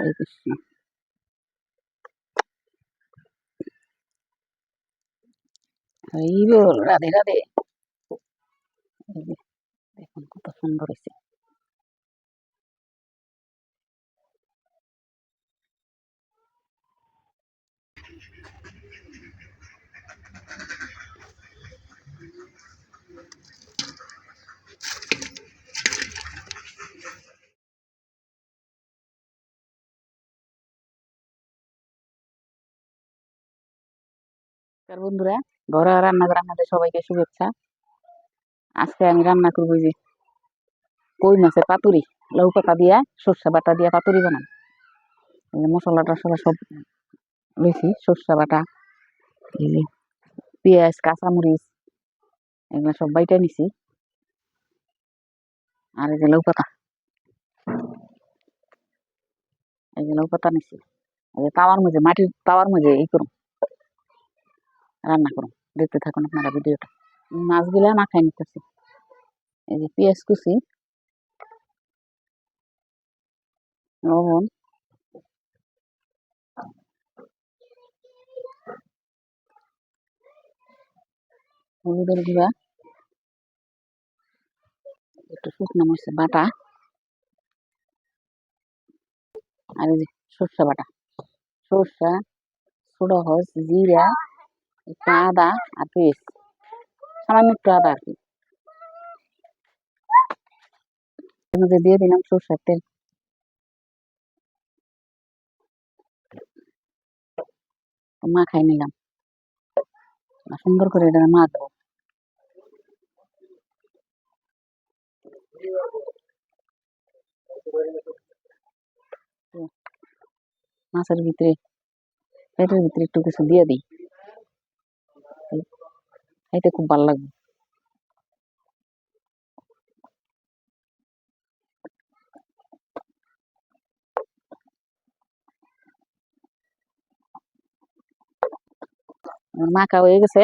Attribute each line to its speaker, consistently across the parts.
Speaker 1: হরে কৃষ্ণ হরি বল রাধে রাধে এই যে দেখুন কত সুন্দর হয়েছে নমস্কার বন্ধুরা, ঘরোয়া রান্নাঘর আপনাদের সবাইকে শুভেচ্ছা। আজকে আমি রান্না করব যে কই মাছের পাতুরি, লাউ পাতা দিয়া, সর্ষে বাটা দিয়া পাতুরি বানাই মশলা টসলা সব বেশি সর্ষে বাটা পেঁয়াজ, কাঁচামরিচ, এগুলো সব বাইটা নিছি। আর এই যে লাউ পাতা, এই যে লাউ পাতা নিছি। এই যে তাওয়ার মধ্যে, মাটির তাওয়ার মধ্যে এই করুন রান্না করুন দেখতে থাকুন আপনারা ভিডিওটা। মাছগুলা মাখাই নিতেছি। এই যে পেঁয়াজ কুচি, লবণ, হলুদের গুঁড়া, একটু শুকনো মরিচের বাটা, আর এই যে সর্ষে বাটা। সর্ষা, ছোট হস জিরা একটু আদা আর পেস্ট সামান্য একটু আদা আর কি দিয়ে দিলাম সর্ষের তেল মাখাই নিলাম সুন্দর করে এটা মাখবো মাছের ভিতরে পেটের ভিতরে একটু কিছু দিয়ে দিই খাইতে খুব ভালো লাগবে। মাখা হয়ে গেছে।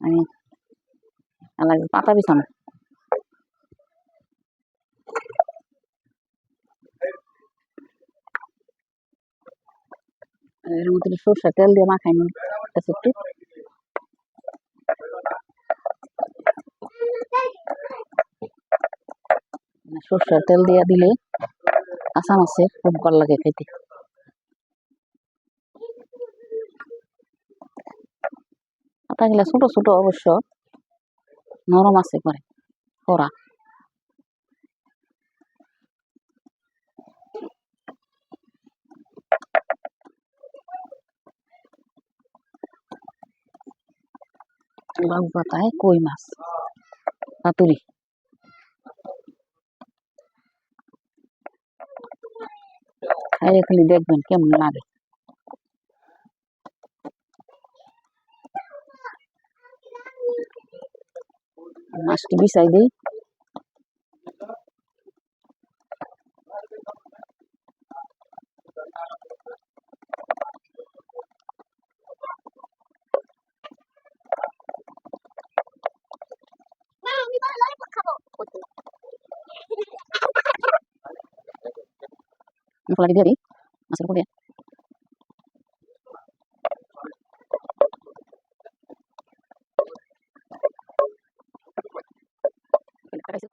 Speaker 1: আমি আলাদা পাতা বিছানো এর মধ্যে সর্ষে তেল দিয়ে মাখাই নিই একটু একটু। মানে সর্ষের তেল দিয়ে দিলে কাঁচা আছে খুব ভালো লাগে খেতে। পাতাগুলা ছোট ছোট অবশ্য নরম আছে করে করা লাউ পাতায় কই মাছ পাতুরি খাইয়ে খালি দেখবেন কেমন লাগে মাছটি বিছাই দিই মশলাটি দিয়ে দিই মাছের উপর দিয়ে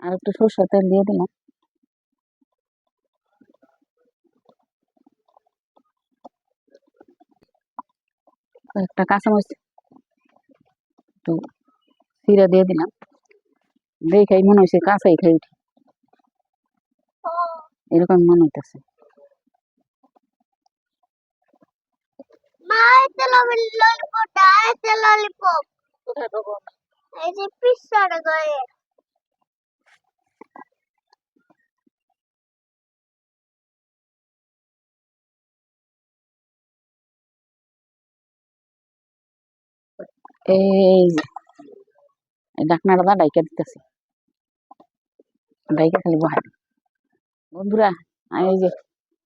Speaker 1: আর একটু সরষের তেল দিয়ে দিলাম কয়েকটা কাঁচামরিচ একটু চিরা দিয়ে দিলাম দেখেই মনে হয়েছে কাঁচাই খাই উঠি। এরকম মনে হইতেছে।
Speaker 2: এই যে পিসার গায়ে।
Speaker 1: এই ডাকনাটা দা ডাইকা দিতেছি। খালি বহাই বন্ধুরা এই যে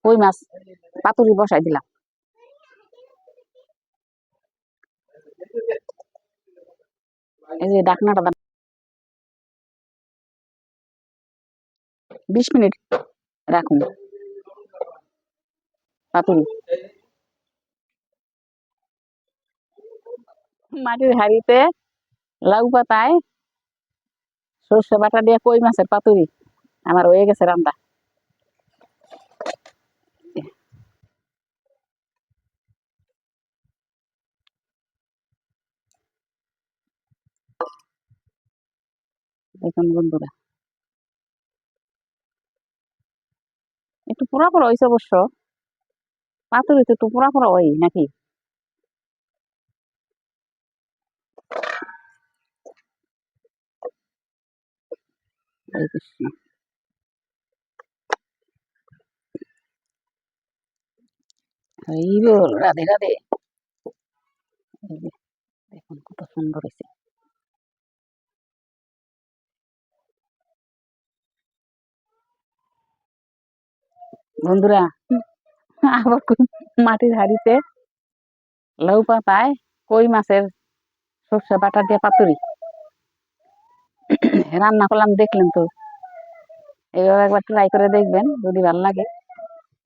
Speaker 1: কই মাছ? পাতুরি বসাই দিলাম। এই যে ডাকনাটা বিশ মিনিট রাখুন। পাতুরি। মাটির হাড়িতে লাউ পাতায় সর্ষে বাটা দিয়ে কই মাছের পাতুরি? আমার হয়ে গেছে রান্না। দেখুন বন্ধুরা। একটু পোড়া পোড়া হয়েছে অবশ্য। পাতুরিতে একটু পোড়া পোড়া হয় নাকি? হরে কৃষ্ণ এই বল রাধে রাধে দেখুন কত সুন্দর বন্ধুরা আবার মাটির হাড়িতে লাউ পাতায় কই মাছের সর্ষে বাটা দিয়ে পাতুরি রান্না করলাম, দেখলেন তো। এভাবে একবার ট্রাই করে দেখবেন, যদি ভালো লাগে।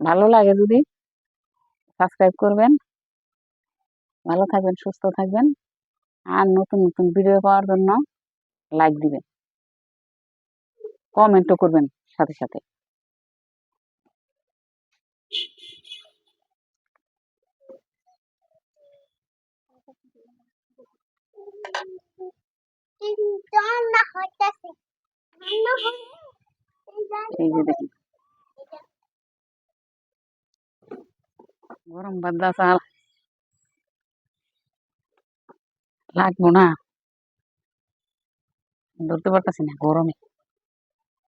Speaker 1: ভালো লাগে যদি সাবস্ক্রাইব করবেন। ভালো থাকবেন, সুস্থ থাকবেন। আর নতুন নতুন ভিডিও পাওয়ার জন্য লাইক দিবেন। কমেন্টও করবেন সাথে সাথে।
Speaker 2: রান্না হলে
Speaker 1: গরম বাদ্দা চাল। লাগবো না। ধরতে পারতেছি না গরমে।